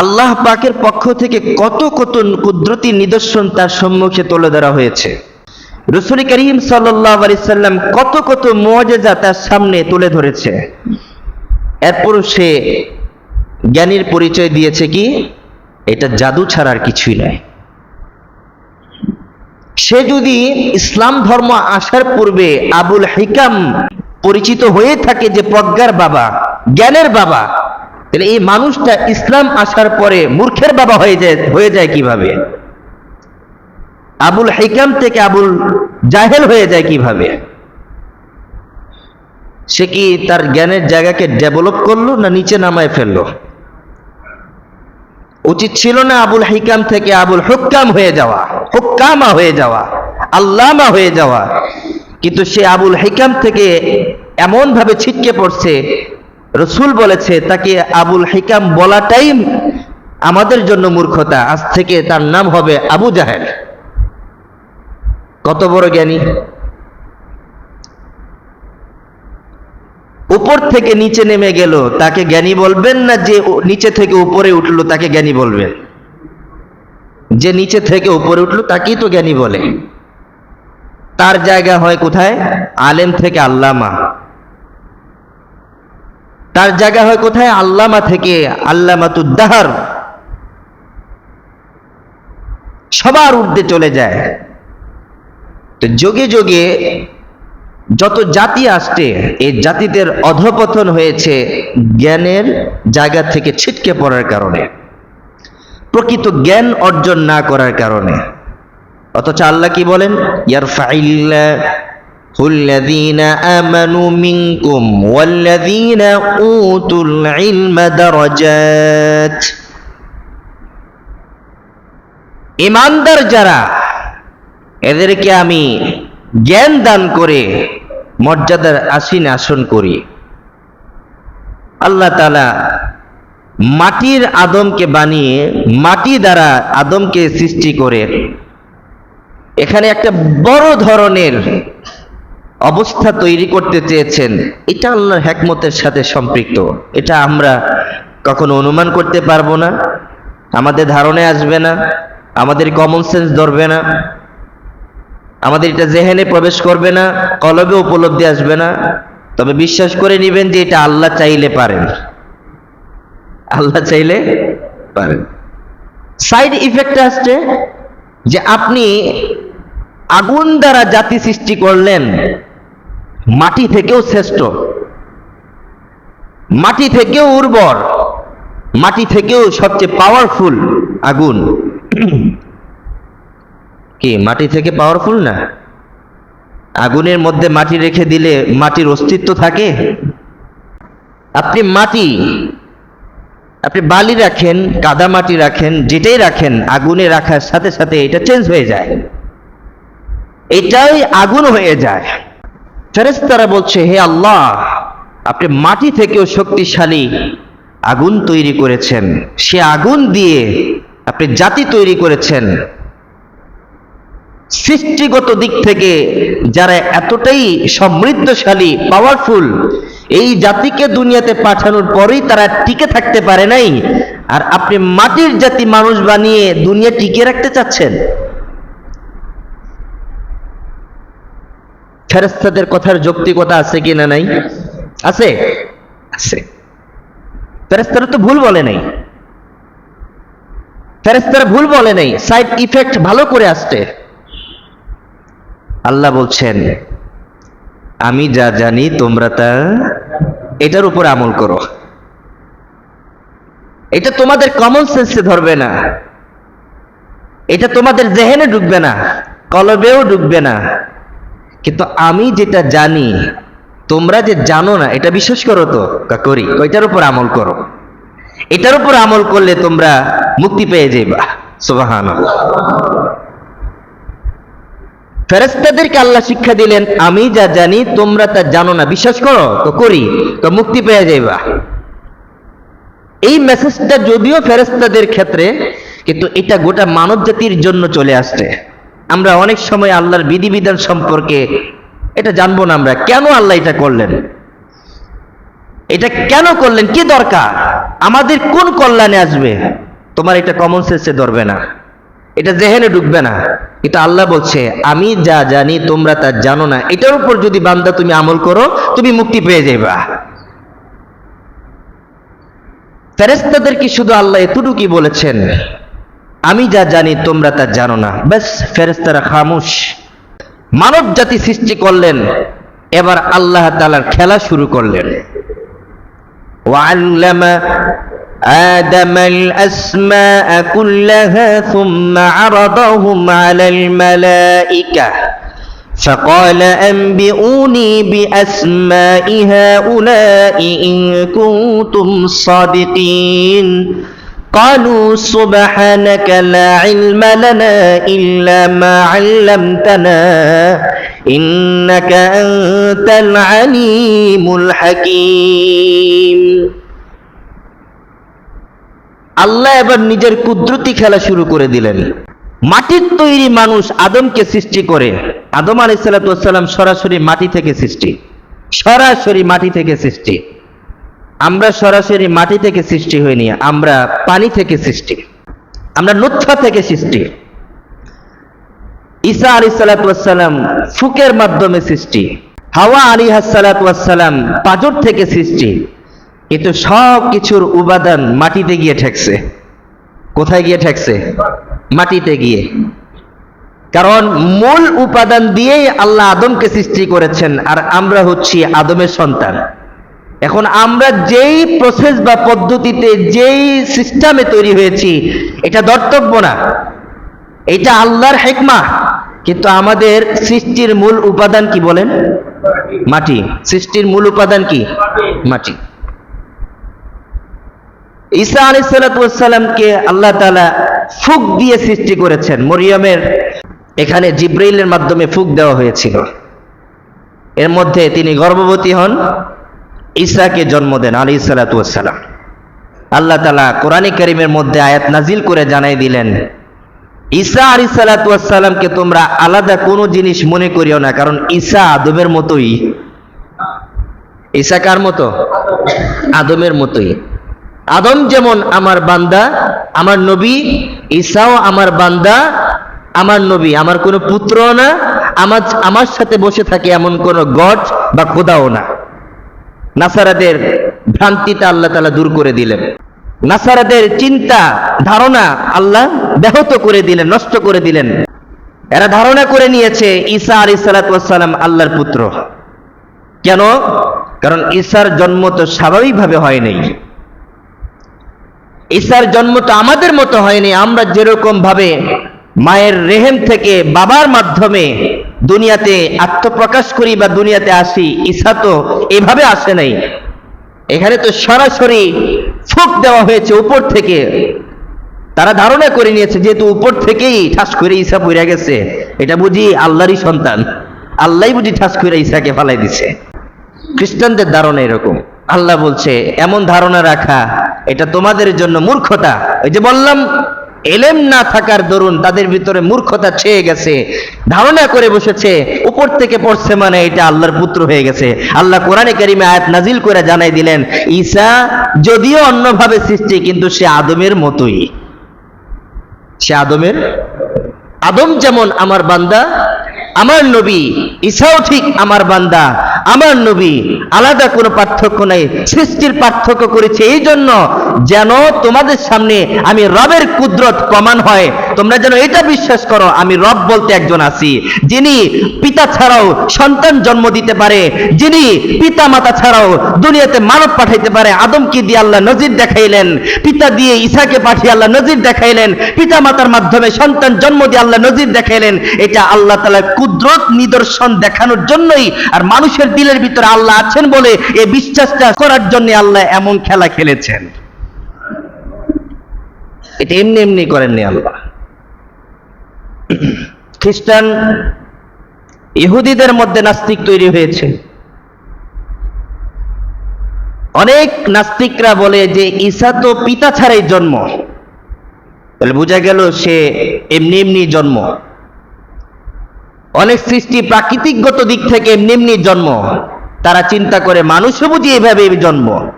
আল্লাহ পাকের পক্ষ থেকে কত কত কুদরতি নিদর্শন তার সম্মুখে তুলে ধরা হয়েছে। রসুল করিম সাল্লাম কত কত মজেজা তার সামনে তুলে ধরেছে। এরপর সে জ্ঞানীর পরিচয় দিয়েছে কি, এটা জাদু ছাড়ার কিছুই নয়। সে যদি ইসলাম ধর্ম আসার পূর্বে আবুল হিকাম পরিচিত হয়ে থাকে যে প্রজ্ঞার বাবা, জ্ঞানের বাবা তাহলে এই মানুষটা ইসলাম আসার পরে মূর্খের বাবা হয়ে যায় হয়ে যায় কীভাবে? আবুল হিকাম থেকে আবুল জাহেল হয়ে যায় কীভাবে? সে কি তার জ্ঞানের জায়গাকে ডেভেলপ করল না নিচে নামায় ফেলল? উচিত ছিল না আবুল হিকাম থেকে আবুল হুক্কাম হয়ে যাওয়া, হুক্কামা হয়ে যাওয়া, আল্লামা হয়ে যাওয়া। কিন্তু সে আবুল হিকাম থেকে এমন ভাবে ছিটকে পড়ছে রসুল বলেছে, তাকে আবুল হিকাম বলাটাই আমাদের জন্য মূর্খতা। আজ থেকে তার নাম হবে আবু জাহেল। কত বড় জ্ঞানী? উপর থেকে নিচে নেমে গেল, তাকে জ্ঞানী বলবেন না যে নিচে থেকে উপরে উঠল, তাকে জ্ঞানী বলবেন যে নিচে থেকে উপরে উঠল, তাকেই তো জ্ঞানী বলে। তার জায়গা হয় কোথায়? আলেম থেকে আল্লামা। তার জায়গা হয় কোথায়? আল্লামা থেকে আল্লামাতুদ্দাহার সবার ঊর্ধ্বে চলে যায়। তো যোগে যোগে যত জাতি আসছে এই জাতিদের অধপতন হয়েছে জ্ঞানের জায়গা থেকে ছিটকে পড়ার কারণে। প্রকৃত জ্ঞান অর্জন না করার কারণে। অথচ আল্লাহ কি বলেন? ইয়ারফাইল্লাহু الذين آمنوا منكم والذين أوتوا العلم درجات ইমানদার যারা এদেরকে আমি জ্ঞান দান করে মর্যাদার আসীন আসন করি আল্লাহ তালা মাটির আদমকে বানিয়ে মাটি দ্বারা আদমকে সৃষ্টি করে এখানে একটা বড় ধরনের অবস্থা তৈরি করতে চেয়েছেন, এটা আল্লাহর হ্যাকমতের সাথে সম্পৃক্ত। এটা আমরা কখনো অনুমান করতে পারব না, আমাদের ধারণায় আসবে না, আমাদের কমন সেন্স ধরবে না, আমাদের এটা জেহেনে প্রবেশ করবে না, কলবে উপলব্ধি আসবে না। তবে বিশ্বাস করে নেবেন যে এটা আল্লাহ চাইলে পারেন। আল্লাহ চাইলে পারেন। সাইড ইফেক্ট আসছে যে আপনি আগুন দ্বারা জাতি সৃষ্টি করলেন মাটি থেকেও শ্রেষ্ঠ। মাটি থেকেও উর্বর। মাটি থেকেও সবচেয়ে পাওয়ারফুল আগুন। কি, মাটি থেকে পাওয়ারফুল না? আগুনের মধ্যে মাটি রেখে দিলে মাটির অস্তিত্ব থাকে? আপনি মাটি, আপনি বালি রাখেন, কাদা মাটি রাখেন, যেটাই রাখেন, আগুনে রাখার সাথে সাথে এটা চেঞ্জ হয়ে যায়। এটাই আগুন হয়ে যায়। ফেরেস্তারা বলছে, হে আল্লাহ, আপনি মাটি থেকেও শক্তিশালী আগুন তৈরি করেছেন। সে আগুন দিয়ে আপনি জাতি তৈরি করেছেন। সৃষ্টিগত দিক থেকে যারা এতটাই সমৃদ্ধশালী পাওয়ারফুল এই জাতিকে দুনিয়াতে পাঠানোর পরেই তারা টিকে থাকতে পারে নাই। আর আপনি মাটির জাতি মানুষ বানিয়ে দুনিয়া টিকে রাখতে চাচ্ছেন। ফেরেস্তাদের কথার যৌক্তিকতা আছে কি না নাই? আছে? আছে। ফেরেস্তারা তো ভুল বলে নাই। ফেরেস্তারা ভুল বলে নাই। সাইড ইফেক্ট ভালো করে আসছে। আল্লাহ বলছেন আমি যা জানি তোমরা তা এটার উপর আমল করো। এটা তোমাদের কমন সেন্সে ধরবে না। এটা তোমাদের জেহেনে ঢুকবে না। কলবেও ঢুকবে না। কিন্তু আমি যেটা জানি, তোমরা যে জানো না, এটা বিশ্বাস করো তো করি ওইটার উপর আমল করো। এটার উপর আমল করলে তোমরা মুক্তি পেয়ে যাইবা। সুবাহান ফেরেস্তাদেরকে আল্লাহ শিক্ষা দিলেন, আমি যা জানি, তোমরা তা জানো না। বিশ্বাস করো তো করি তো মুক্তি পেয়ে যাইবা। এই মেসেজটা যদিও ফেরেস্তাদের ক্ষেত্রে, কিন্তু এটা গোটা মানব জাতির জন্য চলে আসছে। আমরা অনেক সময় আল্লাহর বিধিবিধান সম্পর্কে এটা জানব না আমরা। কেন আল্লাহ এটা করলেন? এটা কেন করলেন? কি দরকার? আমাদের কোন কল্যাণে আসবে? তোমার এটা কমন সেন্সে ধরবে না। এটা জেহেনে ঢুকবে না। কিন্তু আল্লাহ বলছে, আমি যা জানি তোমরা তা জানো না। এটার উপর যদি বান্দা তুমি আমল করো, তুমি মুক্তি পেয়ে যাবা ফেরেস্তাদেরকে শুধু আল্লাহ এতটুকুই বলেছেন আমি যা জানি তোমরা তা জানো না ব্যাস ফেরেস্তারা খামুশ মানব জাতি সৃষ্টি করলেন এবার আল্লাহ তালার খেলা শুরু করলেন وعلم آدم الأسماء كلها ثم عرضهم على الملائكة فقال أنبئوني بأسماء هؤلاء إن كنتم صادقين قالوا سبحانك لا علم لنا إلا ما علمتنا إنك أنت العليم الحكيم আল্লাহ এবার নিজের কুদরতি খেলা শুরু করে দিলেন মাটির তৈরি মানুষ আদমকে সৃষ্টি করে আদম আলাইসাল্লাম সরাসরি মাটি থেকে সৃষ্টি সরাসরি মাটি থেকে সৃষ্টি আমরা সরাসরি মাটি থেকে সৃষ্টি হইনি, আমরা পানি থেকে সৃষ্টি। আমরা নুৎফা থেকে সৃষ্টি। ঈসা আলী সালাতাম ফুকের মাধ্যমে সৃষ্টি। হাওয়া আলী হাসালাতাম পাজর থেকে সৃষ্টি। কিন্তু সব কিছুর উপাদান মাটিতে গিয়ে ঠেকছে। কোথায় গিয়ে ঠেকছে? মাটিতে গিয়ে। কারণ মূল উপাদান দিয়েই আল্লাহ আদমকে সৃষ্টি করেছেন, আর আমরা হচ্ছি আদমের সন্তান। এখন আমরা যেই প্রসেস বা পদ্ধতিতে যেই সিস্টেমে তৈরি হয়েছি, এটা দর্তব্য না। এটা আল্লাহর হেকমা। কিন্তু আমাদের সৃষ্টির মূল উপাদান কি বলেন? মাটি। সৃষ্টির মূল উপাদান কি? মাটি। ঈসা আলী সালাতামকে আল্লাহ তালা ফুক দিয়ে সৃষ্টি করেছেন। মরিয়মের এখানে জিব্রাইলের মাধ্যমে ফুক দেওয়া হয়েছিল। এর মধ্যে তিনি গর্ভবতী হন। ঈসাকে জন্ম দেন আলী সালাতাম আল্লাহ তালা কোরআনী করিমের মধ্যে আয়াত নাজিল করে জানাই দিলেন, ঈসা আলী সালাতামকে তোমরা আলাদা কোনো জিনিস মনে করিও না, কারণ ঈসা আদমের মতোই। ঈসা কার মতো? আদমের মতোই। আদম যেমন আমার বান্দা, আমার নবী, ঈসাও আমার বান্দা, আমার নবী, আমার কোনো পুত্র না, আমার আমার সাথে বসে থাকে এমন কোনো গড বা খোদাও না। নাসারাদের ভ্রান্তিটা আল্লাহ তালা দূর করে দিলেন। নাসারাদের চিন্তা, ধারণা আল্লাহ ব্যাহত করে দিলেন, নষ্ট করে দিলেন। এরা ধারণা করে নিয়েছে, ঈসা আলী সালাতাম আল্লাহর পুত্র। কেন? কারণ ঈসার জন্ম তো স্বাভাবিকভাবে হয় নাই ঈসার জন্ম তো আমাদের মতো হয়নি। আমরা যেরকম ভাবে মায়ের রেহেম থেকে বাবার মাধ্যমে দুনিয়াতে আত্মপ্রকাশ করি বা দুনিয়াতে আসি ঈসা তো এভাবে আসে নাই। এখানে তো সরাসরি ফুক দেওয়া হয়েছে উপর থেকে। তারা ধারণা করে নিয়েছে, যেহেতু উপর থেকেই ঠাস করে ঈসা পড়ে গেছে, এটা বুঝি আল্লাহরই সন্তান। আল্লাহ বুঝি ঠাস করে ঈসাকে ফালাই দিছে। খ্রিস্টানদের ধারণা এরকম। আল্লাহ বলছে, এমন ধারণা রাখা, এটা তোমাদের জন্য মূর্খতা। ওই যে বললাম এলেম না থাকার দরুন তাদের ভিতরে মূর্খতা ছেয়ে গেছে, ধারণা করে বসেছে, উপর থেকে পড়ছে মানে এটা আল্লাহর পুত্র হয়ে গেছে। আল্লাহ কোরআনে কারিমে আয়াত নাজিল করে জানাই দিলেন, ঈসা যদিও অন্যভাবে সৃষ্টি, কিন্তু সে আদমের মতোই। সে আদমের, আদম যেমন আমার বান্দা আমার নবী ঈশাও ঠিক আমার বান্দা। আমার নবী আলাদা কোনো পার্থক্য নাই, সৃষ্টির পার্থক্য করেছে। এই জন্য যেন তোমাদের সামনে আমি রবের কুদরত প্রমাণ হয়। তোমরা যেন এটা বিশ্বাস করো, আমি রব বলতে একজন আছি, যিনি পিতা ছাড়াও সন্তান জন্ম দিতে পারে, যিনি পিতা মাতা ছাড়াও দুনিয়াতে মানব পাঠাইতে পারে। আদমকে দিয়ে আল্লাহ নজির দেখাইলেন? পিতা দিয়ে ঈসাকে পাঠিয়ে আল্লাহ নজির দেখাইলেন। পিতা মাতার মাধ্যমে সন্তান জন্ম দিয়ে আল্লাহ নজির দেখাইলেন। এটা আল্লাহ তালা কুদরত নিদর্শন দেখানোর জন্যই, আর মানুষের দিলের ভিতরে আল্লাহ আছেন বলে এই বিশ্বাসটা করার জন্য আল্লাহ এমন খেলা খেলেছেন। এটা এমনি এমনি করেননি আল্লাহ। খ্রিস্টান ইহুদিদের মধ্যে নাস্তিক তৈরি হয়েছে। অনেক নাস্তিকরা বলে যে ঈসা তো পিতা ছাড়াই জন্ম। তাহলে বোঝা গেল সে এমনি এমনি জন্ম। অনেক সৃষ্টি প্রাকৃতিকগত দিক থেকে এমনি এমনি জন্ম। তারা চিন্তা করে মানুষও বুঝি এভাবে জন্ম।